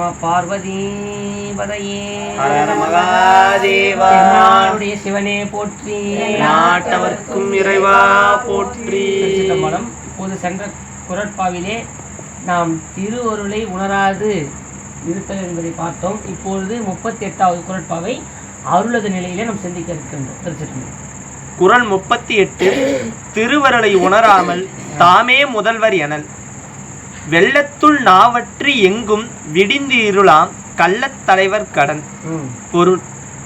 நம பார்வதி பதையே ஹர மகாதேவா. என்னாளுடைய சிவனே போற்றி. நாட்டவர்க்கும் இறைவா போற்றி. திருச்சிற்றம்பலம் இப்போது சென்ற குரட்பாவிலே நாம் திருவருளை உணராது இருத்தல் என்பதை பார்த்தோம். இப்பொழுது முப்பத்தி எட்டாவது குரட்பாவை அருளது நிலையிலே நாம் சிந்திக்க இருக்கின்றோம். குரல் முப்பத்தி எட்டு திருவருளை உணராமல் தாமே முதல்வர் எனல். வெள்ளத்துள் நாவற்றி எங்கும் விடிந்து இருளாம் கள்ளத் தலைவர் கடன். பொருள்.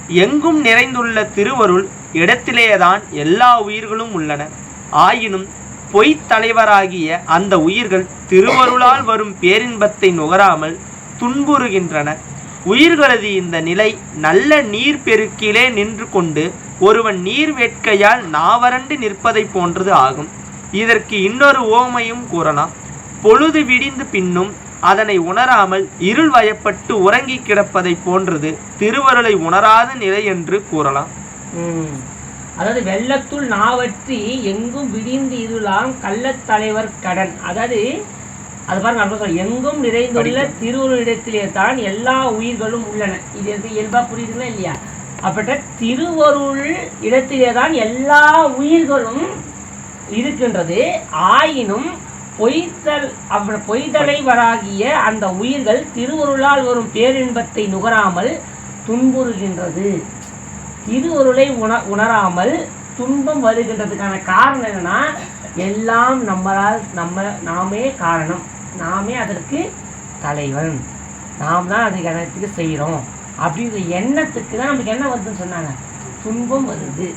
எங்கும் நிறைந்துள்ள திருவருள் இடத்திலேதான் எல்லா உயிர்களும் உள்ளன. ஆயினும் பொய்த் தலைவராகிய அந்த உயிர்கள் திருவருளால் வரும் பேரின்பத்தை நுகராமல் துன்புறுகின்றன. உயிர்களது இந்த நிலை நல்ல நீர் பெருக்கிலே நின்று கொண்டு ஒருவன் நீர் வேட்கையால் நாவரண்டு நிற்பதை போன்றது ஆகும். இதற்கு இன்னொரு ஓமையும் கூறலாம். பொழுது விடிந்து பின்னும் அதனை உணராமல் இருள் வயப்பட்டு உறங்கி கிடப்பதை போன்றது திருவருளை உணராத நிலை என்று கூறலாம். அதாவது வெள்ளத்துள் நாவற்றி எங்கும் விடிந்து இருளாம் கள்ளத் தலைவர் கடன். அதாவது அது பாருங்க. எங்கும் நிறைந்துள்ள திருவருளிடத்திலே தான் எல்லா உயிர்களும் உள்ளன. இது எனக்கு இயல்பா புரியுதுங்களா இல்லையா? அப்பட்ட திருவருள் இடத்திலே தான் எல்லா உயிர்களும் இருக்கின்றது. ஆயினும் பொய்த்தல் அப்ப பொய்தலைவராகிய அந்த உயிர்கள் திருவருளால் வரும் பேரின்பத்தை நுகராமல் துன்புறுகின்றது. திருவருளை உண உணராமல் துன்பம் வருகின்றதுக்கான காரணம் என்னன்னா எல்லாம் நம்மளால் நம்ம நாமே காரணம். நாமே அதற்கு தலைவன். நாம் தான் அதுக்கு அனைத்துக்கு செய்கிறோம் அப்படின்ற எண்ணத்துக்கு தான் நமக்கு என்ன வருதுன்னு சொன்னாங்க? துன்பம் வருது.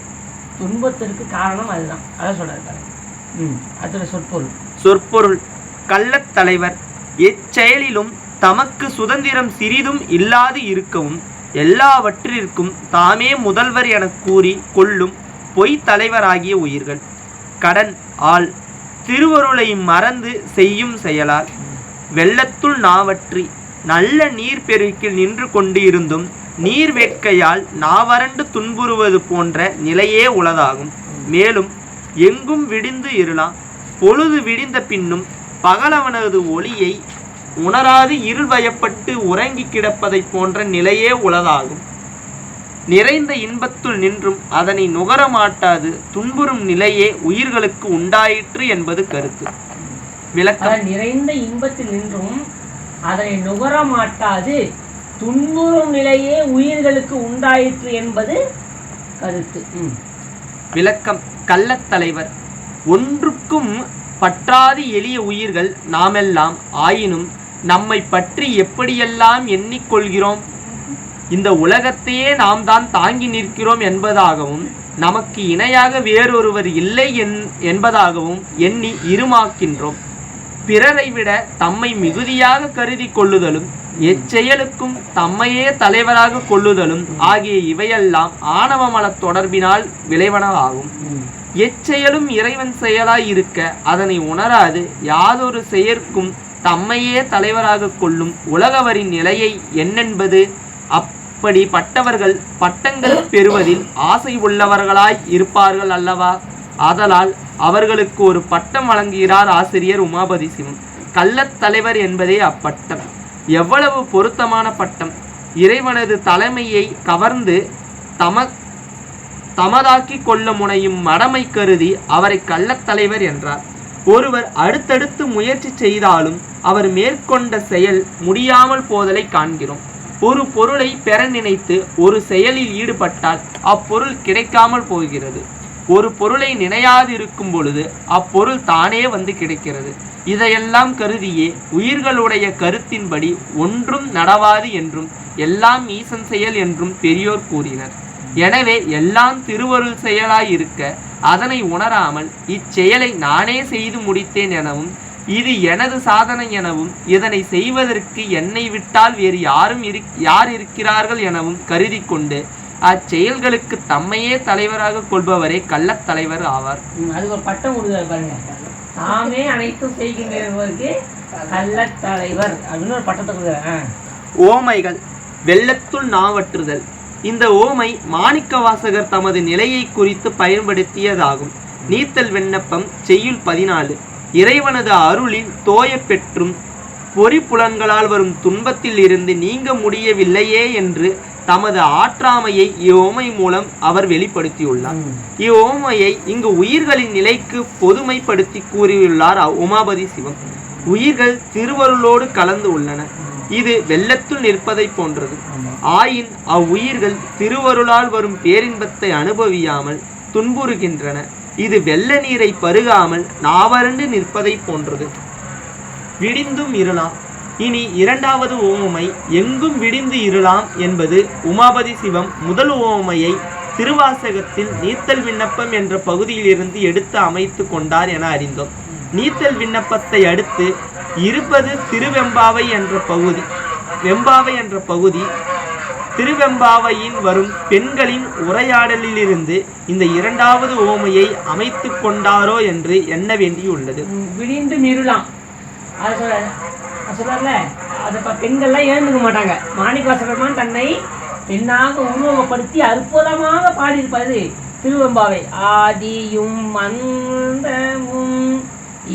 துன்பத்திற்கு காரணம் அதுதான். அதை சொல்றாரு அதில் சொற்பொருள். சொற்பொருள். கள்ளத் தலைவர் எச்செயலிலும் தமக்கு சுதந்திரம் சிறிதும் இல்லாது இருக்கவும் எல்லாவற்றிற்கும் தாமே முதல்வர் எனக் கூறி கொள்ளும் பொய் தலைவராகிய உயிர்கள். கடன் ஆள் திருவருளை மறந்து செய்யும் செயலால் வெள்ளத்துள் நாவற்றி நல்ல நீர் பெருக்கில் நின்று கொண்டு இருந்தும் நீர் வேட்கையால் நாவறண்டு துன்புறுவது போன்ற நிலையே உளதாகும். மேலும் எங்கும் விடிந்து இருளாம் பொழுது விடிந்த பின்னும் பகலவனது ஒளியை உணராது இருள்வயப்பட்டு உறங்கி கிடப்பதைப் போன்ற நிலையே உளதாகும். நிறைந்த இன்பத்துள் நின்றும் அதனை நுகர மாட்டாது துன்புறும் நிலையே உயிர்களுக்கு உண்டாயிற்று என்பது கருத்து. விளக்கம். நிறைந்த இன்பத்தில் நின்றும் அதனை நுகர மாட்டாது துன்புறும் நிலையே உயிர்களுக்கு உண்டாயிற்று என்பது கருத்து. விளக்கம். கள்ளத்தலைவர் ஒன்றுக்கும் பற்றாது எளிய உயிர்கள் நாமெல்லாம் ஆயினும் நம்மை பற்றி எப்படியெல்லாம் எண்ணிக்கொள்கிறோம்? இந்த உலகத்தையே நாம் தான் தாங்கி நிற்கிறோம் என்பதாகவும் நமக்கு இணையாக வேறொருவர் இல்லை என் என்பதாகவும் எண்ணி இருமாக்கின்றோம். பிறரை விட தம்மை மிகுதியாக கருதி கொள்ளுதலும் எச்செயலுக்கும் தம்மையே தலைவராக கொள்ளுதலும் ஆகிய இவையெல்லாம் ஆணவ மலத் தொடர்பினால் விளைவனவாகும். எச்செயலும் இறைவன் செயலாய் இருக்க அதனை உணராது யாதொரு செயற்கும் தம்மையே தலைவராக கொள்ளும் உலகவரின் நிலையை என்னென்பது அப்படி பட்டவர்கள் பட்டங்கள் பெறுவதில் ஆசை உள்ளவர்களாய் இருப்பார்கள் அல்லவா? ஆதலால் அவர்களுக்கு ஒரு பட்டம் வழங்குகிறார் ஆசிரியர் உமாபதி சிவம். கள்ளத் தலைவர் என்பதே அப்பட்டம். எவ்வளவு பொருத்தமான பட்டம். இறைவனது தலைமையை கவர்ந்து தம தமதாக்கி கொள்ள முனையும் மடமை கருதி அவரை கள்ளத்தலைவர் என்றார். ஒருவர் அடுத்தடுத்து முயற்சி செய்தாலும் அவர் மேற்கொண்ட செயல் முடியாமல் போதலை காண்கிறோம். ஒரு பொருளை பெற நினைத்து ஒரு செயலில் ஈடுபட்டால் அப்பொருள் கிடைக்காமல் போகிறது. ஒரு பொருளை நினையாது இருக்கும் பொழுது அப்பொருள் தானே வந்து கிடைக்கிறது. இதையெல்லாம் கருதியே உயிர்களுடைய கருத்தின்படி ஒன்றும் நடவாது என்றும் எல்லாம் ஈசன் செயல் என்றும் பெரியோர் கூறினர். எனவே எல்லாம் திருவருள் செயலாயிருக்க அதனை உணராமல் இச்செயலை நானே செய்து முடித்தேன் எனவும் இது எனது சாதனை எனவும் இதனை செய்வதற்கு என்னை விட்டால் வேறு யாரும் இரு யார் இருக்கிறார்கள் எனவும் கருதி கொண்டு அச்செயல்களுக்கு தம்மையே தலைவராக கொள்பவரே கள்ளத் தலைவர் ஆவார். அதுக்கு ஒரு பட்டம் கொடுக்குறாரு பாருங்க. தாமே அனைத்தும் செய்கின்றவருக்கு கள்ளத் தலைவர் அப்படின்னு ஒரு பட்டத்தை கொடுக்குறாரு. ஆ. ஓமைகள் வெள்ளத்துள் நாவற்றுதல். இந்த ஓமை மாணிக்க வாசகர் தமது நிலையை குறித்து பயன்படுத்தியதாகும். நீத்தல் விண்ணப்பம் செய்யுள் பதினாலு. இறைவனது அருளில் தோய பெற்றும் பொறி புலன்களால் வரும் துன்பத்தில் இருந்து நீங்க முடியவில்லையே என்று தமது ஆற்றாமையை இவ்வோமை மூலம் அவர் வெளிப்படுத்தியுள்ளார். இவ்வோமையை இங்கு உயிர்களின் நிலைக்கு பொதுமைப்படுத்தி கூறியுள்ளார் உமாபதி சிவம். உயிர்கள் திருவருளோடு கலந்து உள்ளன. இது வெள்ளத்துள் நிற்பதை போன்றது. ஆயின் அவ்வுயிர்கள் திருவருளால் வரும் பேரின்பத்தை அனுபவியாமல் துன்புறுகின்றன. இது வெள்ள நீரை பருகாமல் நாவறண்டு நிற்பதை போன்றது. விடிந்தும் இருளாம். இனி இரண்டாவது ஓமை எங்கும் விடிந்து இருளாம் என்பது உமாபதி சிவம் முதல் ஓமையை திருவாசகத்தில் நீத்தல் விண்ணப்பம் என்ற பகுதியிலிருந்து எடுத்து அமைத்து கொண்டார் என அறிந்தோம். நீத்தல் விண்ணப்பத்தை அடுத்து இருப்பது திருவெம்பாவை என்ற பகுதி. வெம்பாவை என்ற பகுதி திருவெம்பாவையின் வரும் பெண்களின் உரையாடலிலிருந்து இந்த இரண்டாவது ஓமையை அமைத்து கொண்டாரோ என்று எண்ண வேண்டியுள்ளது. ம், விடிந்து சொல்றாருல அது இப்போ பெண்கள்லாம் எழுந்துக்க மாட்டாங்க. மாணிக்கவாசகர்மான் தன்னை பெண்ணாக உருவகப்படுத்தி அற்புதமாக பாடியிருப்பாரு. திருவெம்பாவை. ஆதியும் அந்தமும்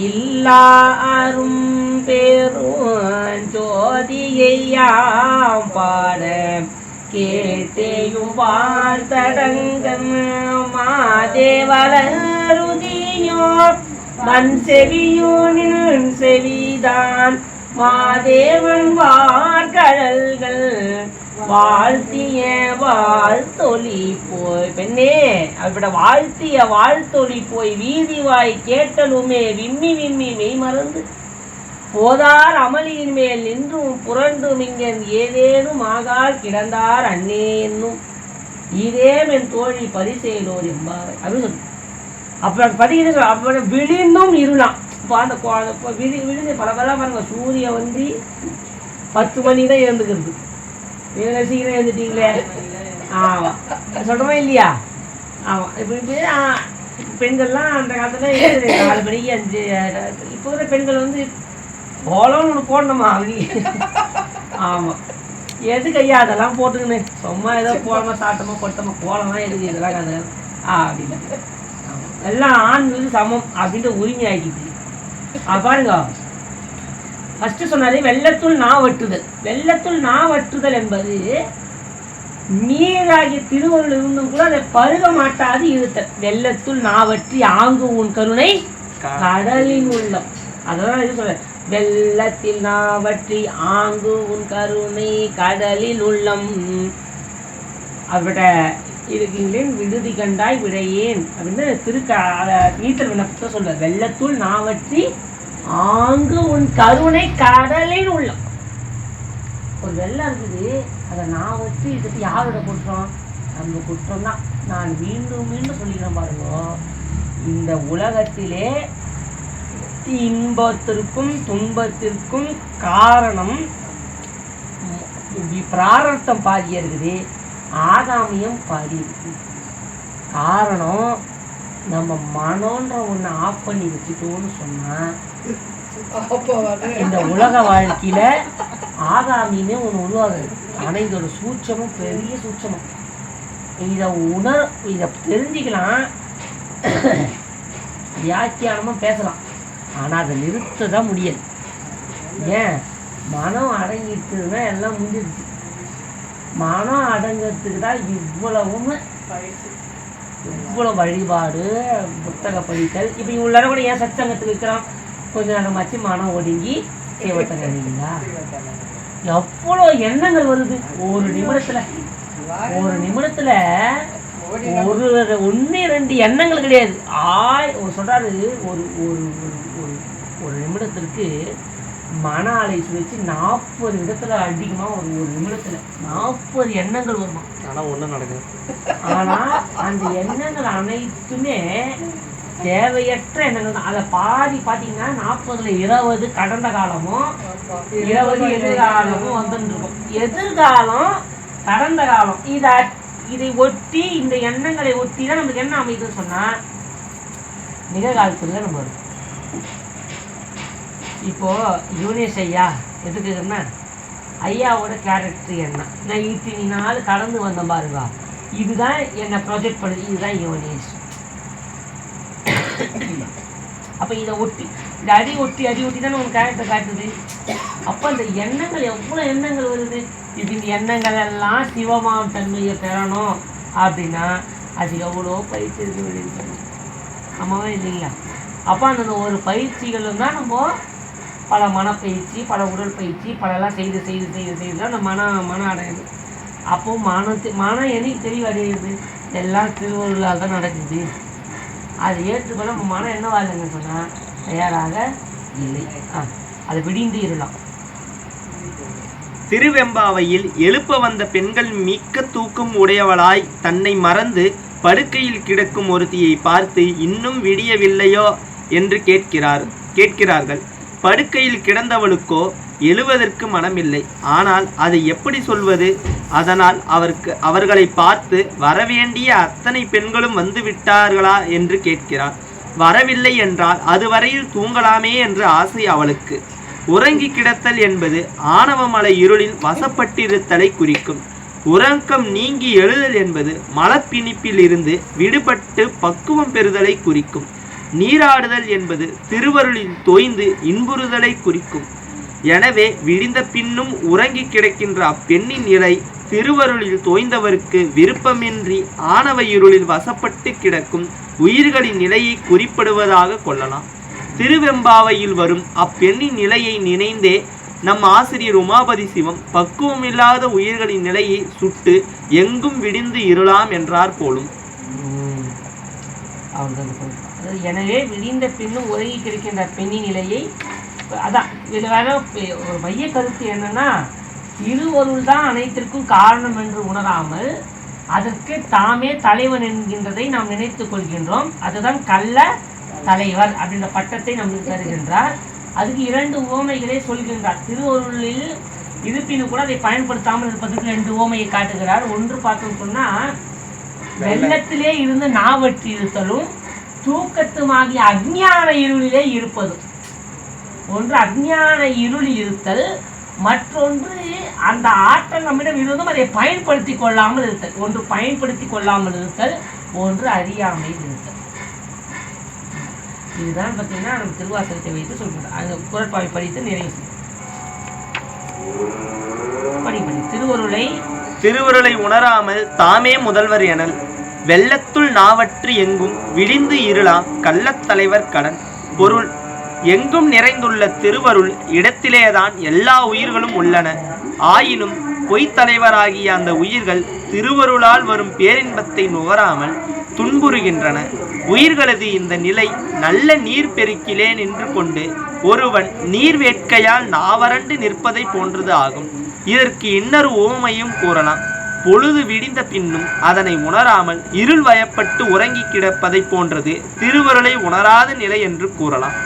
இல்லாரும் பேரும் ஜோதியையாம் பாட கேட்டேயும் பார்த்தடங்கம் மாதேவலருதியோ மண் செவியோனின் செவிதான். மாதேவன் வார்கடல்கள் வாழ்த்திய வாழ்த்தொலி போய். பெண்ணே அவட வாழ்த்திய வாழ்த்தொலி போய் வீதி வாய் கேட்டலுமே விம்மி விம்மி மெய் மறந்து. போதார் அமளியின் மேல் நின்றும் புரண்டும் இங்கன் ஏதேனும் ஆகால் கிடந்தார் அண்ணே என்னும். இதே என் தோழி பரிசெயலோர் என்பார். அப்படின்னு சொல்லு அப்புறம் பதிகிற அப்புறம் விழிந்தும் இருளாம். இப்போ அந்த கொ- அந்த விழுந்து பல பாருங்க சூரியன் வந்து பத்து மணி தான் எழுந்துக்கிறது இவங்க சீக்கிரம் எழுந்துட்டீங்களே ஆமாம் சொல்கிறோமா இல்லையா ஆமாம் இப்போ இப்போ பெண்கள்லாம் அந்த காலத்தில் நாலு மணிக்கு அஞ்சு இப்போ இருக்கிற பெண்கள் வந்து கோலம்னு ஒன்று போடணுமா அவங்க ஆமாம் எதுக்கு ஐயா அதெல்லாம் போட்டுக்கின்னு சும்மா ஏதோ போடமா சாட்டமா கொட்டமா கோலம்லாம் எதுக்கு இதெல்லாம் கதை ஆ அப்படின்னு எல்லாம் எல்லாம் ஆண்களுக்கு சமம் அப்படின்ற உரிமை ஆக்கிட்டு பாருங்க. ஃபர்ஸ்ட் சொன்னாரு வெள்ளத்துள் நா வெட்டுதல். வெள்ளத்துள் நா வெட்டுதல் என்பது நீராகிய திருவருள் இருந்தும் கூட அதை பருக மாட்டாது இருத்தல். வெள்ளத்துள் நாவற்றி ஆங்கு உன் கருணை கடலின் உள்ளம். அதான் இது சொல்ற வெள்ளத்தில் நாவற்றி ஆங்கு உன் கருணை கடலில் உள்ளம். அவட இருக்கின்றேன் விடுதி கண்டாய் விடையேன். அப்படின்னு திருக்க அத- நீத்தல் விண்ணப்பத்தை சொல்ற வெள்ளத்துள் நாவற்றி ஆங்கு உன் கருணை கடலில் உள்ளம். ஒரு வெள்ளம் இருக்குது. அதை நான் வச்சு இதுக்கு யாரோட குற்றம்? நம்ம குற்றம் தான் நான் மீண்டும் மீண்டும் சொல்லிக்கிறேன் பாருங்க. இந்த உலகத்திலே இன்பத்திற்கும் துன்பத்திற்கும் காரணம் பிராரத்தம் பாதி இருக்குது. ஆகாமியம் பாதி. இருக்குது காரணம் நம்ம மனோன்ற ஒன்று ஆஃப் பண்ணி வச்சுட்டோம்னு சொன்னா இந்த உலக வாழ்க்கையில ஆகாமின்னு ஒன்று உருவாகுது. ஆனா இதோட சூட்சமும் பெரிய சூட்சமம். இதை உணர் இதை தெரிஞ்சுக்கலாம். வியாக்கியானமா பேசலாம். ஆனா அதை நிறுத்த தான் முடியாது ஏன்? மனம் அடங்கிட்டுன்னா எல்லாம் முடிஞ்சிருச்சு. மனம் அடங்கிறதுக்கு தான் இவ்வளவும் இவ்வளோ வழிபாடு புத்தக படித்தல். இப்போ இவ்வளோ நேரம் கூட ஏன் சத்சங்கத்துக்கு இருக்கிறான்? கொஞ்ச நேரமாச்சு மனம் ஒடுங்கி தேவத்தை கழிங்களா எவ்வளோ எண்ணங்கள் வருது. ஒரு நிமிடத்துல ஒரு நிமிடத்துல ஒரு ஒன்று ரெண்டு எண்ணங்கள் கிடையாது. ஆய் சொல்கிறாரு சொல்றாரு ஒரு ஒரு ஒரு ஒரு நிமிடத்திற்கு மன அலை சுழற்சி நாற்பது இடத்துல அதிகமாக ஒரு ஒரு நிமிடத்துல நாற்பது எண்ணங்கள் வருமா? ஆனால் ஒண்ணும் நடக்குது. ஆனா அந்த எண்ணங்கள் அனைத்துமே தேவையற்ற எண்ணங்கள் தான் அதை பாதி பார்த்தீங்கன்னா நாற்பதுல இருபது கடந்த காலமும் இருபது எதிர்காலமும் வந்துருக்கும். இருக்கும் எதிர்காலம் கடந்த காலம். இதை இதை ஒட்டி இந்த எண்ணங்களை ஒட்டி தான் நமக்கு என்ன அமைதுன்னு சொன்னா நிகழ்காலத்தில் நம்ம இருக்கும் இப்போ யூனிஸ் ஐயா எதுக்குன்னா ஐயாவோட கேரக்டர் என்ன? நான் இத்தனை நாள் கடந்து வந்தேன் பாருங்க. இதுதான் என்னை ப்ரொஜெக்ட் பண்ணுது இதுதான் யோனேஷ் அப்ப இதை ஒட்டி இந்த அடி ஒட்டி அடி ஒட்டி தானே உன் கேரக்டர் காட்டுது. அப்போ அந்த எண்ணங்கள் எவ்வளோ எண்ணங்கள் வருது? இது இந்த எண்ணங்கள் எல்லாம் சிவமாம் தன்மையை பெறணும். அப்படின்னா அது எவ்வளோ பயிற்சி இருக்கு ஆமாவா இல்லைங்களா? அப்போ அந்த ஒரு பயிற்சிகளும் தான் நம்ம பல மனப்பயிற்சி பல உடல் பயிற்சி பலலாம் செய்து செய்து செய்து செய்து தான் அந்த மன மன அடையுது. அப்போ மனத்து மனம் என்னைக்கு தெளிவடையுது. எல்லாம் திருவள்ளுவரால் தான் நடக்குது. அது ஏற்றுக்கொள்ள நம்ம மனம் என்னவா இல்லைன்னு சொன்னால் தயாராக இல்லை. ஆ அது விடிந்து இருலாம் திருவெம்பாவையில் எழுப்ப வந்த பெண்கள் மிக்க தூக்கம் உடையவளாய் தன்னை மறந்து படுக்கையில் கிடக்கும் ஒருத்தியை பார்த்து இன்னும் விடியவில்லையோ? என்று கேட்கிறார் கேட்கிறார்கள். படுக்கையில் கிடந்தவளுக்கோ எழுவதற்கு மனமில்லை. ஆனால் அதை எப்படி சொல்வது? அதனால் அவருக்கு அவர்களை பார்த்து வரவேண்டிய அத்தனை பெண்களும் வந்து விட்டார்களா என்று கேட்கிறார் வரவில்லை என்றால் அதுவரையில் தூங்கலாமே என்று ஆசை அவளுக்கு. உறங்கி கிடத்தல் என்பது ஆணவமலை இருளில் வசப்பட்டிருத்தலை குறிக்கும். உறக்கம் நீங்கி எழுதல் என்பது மலப்பிணிப்பில் இருந்து விடுபட்டு பக்குவம் பெறுதலை குறிக்கும். நீராடுதல் என்பது திருவருளில் தோய்ந்து இன்புறுதலை குறிக்கும். எனவே விடிந்த பின்னும் உறங்கி கிடக்கின்ற அப்பெண்ணின் நிலை திருவருளில் தோய்ந்தவருக்கு விருப்பமின்றி ஆணவ இருளில் வசப்பட்டு கிடக்கும் உயிர்களின் நிலையை குறிப்பிடுவதாக கொள்ளலாம். திருவெம்பாவையில் வரும் அப்பெண்ணின் நிலையை நினைந்தே நம் ஆசிரியர் உமாபதி சிவம் பக்குவமில்லாத உயிர்களின் நிலையை சுட்டு எங்கும் விடிந்து இருளாம் என்றார் போலும். அவர்கள் அதாவது எனவே விடிந்த பின்னும் உறங்கி கிடைக்கின்ற பெண்ணின் நிலையை அதான் இதில் வேற ஒரு மைய கருத்து என்னன்னா இருவருள் தான் அனைத்திற்கும் காரணம் என்று உணராமல் அதற்கு தாமே தலைவன் என்கின்றதை நாம் நினைத்துக் கொள்கின்றோம். அதுதான் கள்ள தலைவர் அப்படின்ற பட்டத்தை நமக்கு தருகின்றார். அதுக்கு இரண்டு உவமைகளை சொல்கின்றார். திருவருளில் இருப்பினும் கூட அதை பயன்படுத்தாமல் இருப்பதற்கு ரெண்டு உவமையை காட்டுகிறார். ஒன்று பார்த்தோம் சொன்னா வெள்ளத்திலே இருந்து நாவற்றி இருத்தலும் தூக்கத்துமாகிய அஜ்ஞான இருளிலே இருப்பதும். ஒன்று அஜ்ஞான இருள் இருத்தல் மற்றொன்று அந்த ஆற்றல் நம்மிடம் இருந்தும் அதை பயன்படுத்தி கொள்ளாமல் இருத்தல். ஒன்று பயன்படுத்தி கொள்ளாமல் இருத்தல் ஒன்று அறியாமையில் இருத்தல். இதுதான் பார்த்தீங்கன்னா நம்ம திருவாசகத்தை வைத்து சொல்கிறோம் அந்த குரட்பாவை படித்து நிறைவு செய்யும். படி படி திருவருளை திருவருளை உணராமல் தாமே முதல்வர் எனல். வெள்ளத்துள் நாவற்று எங்கும் விழிந்து இருளாம் கள்ளத்தலைவர் கடன். பொருள் எங்கும் நிறைந்துள்ள திருவருள் இடத்திலேதான் எல்லா உயிர்களும் உள்ளன. ஆயினும் பொய்த்தலைவராகிய அந்த உயிர்கள் திருவருளால் வரும் பேரின்பத்தை நுகராமல் துன்புறுகின்றன. உயிர்களது இந்த நிலை நல்ல நீர் பெருக்கிலே நின்று கொண்டு ஒருவன் நீர் வேட்கையால் நாவரண்டு நிற்பதை போன்றது ஆகும். இதற்கு இன்னொரு ஓமையும் கூறலாம். பொழுது விடிந்த பின்னும் அதனை உணராமல் இருள் வயப்பட்டு உறங்கி கிடப்பதை போன்றது திருவருளை உணராத நிலை என்று கூறலாம்.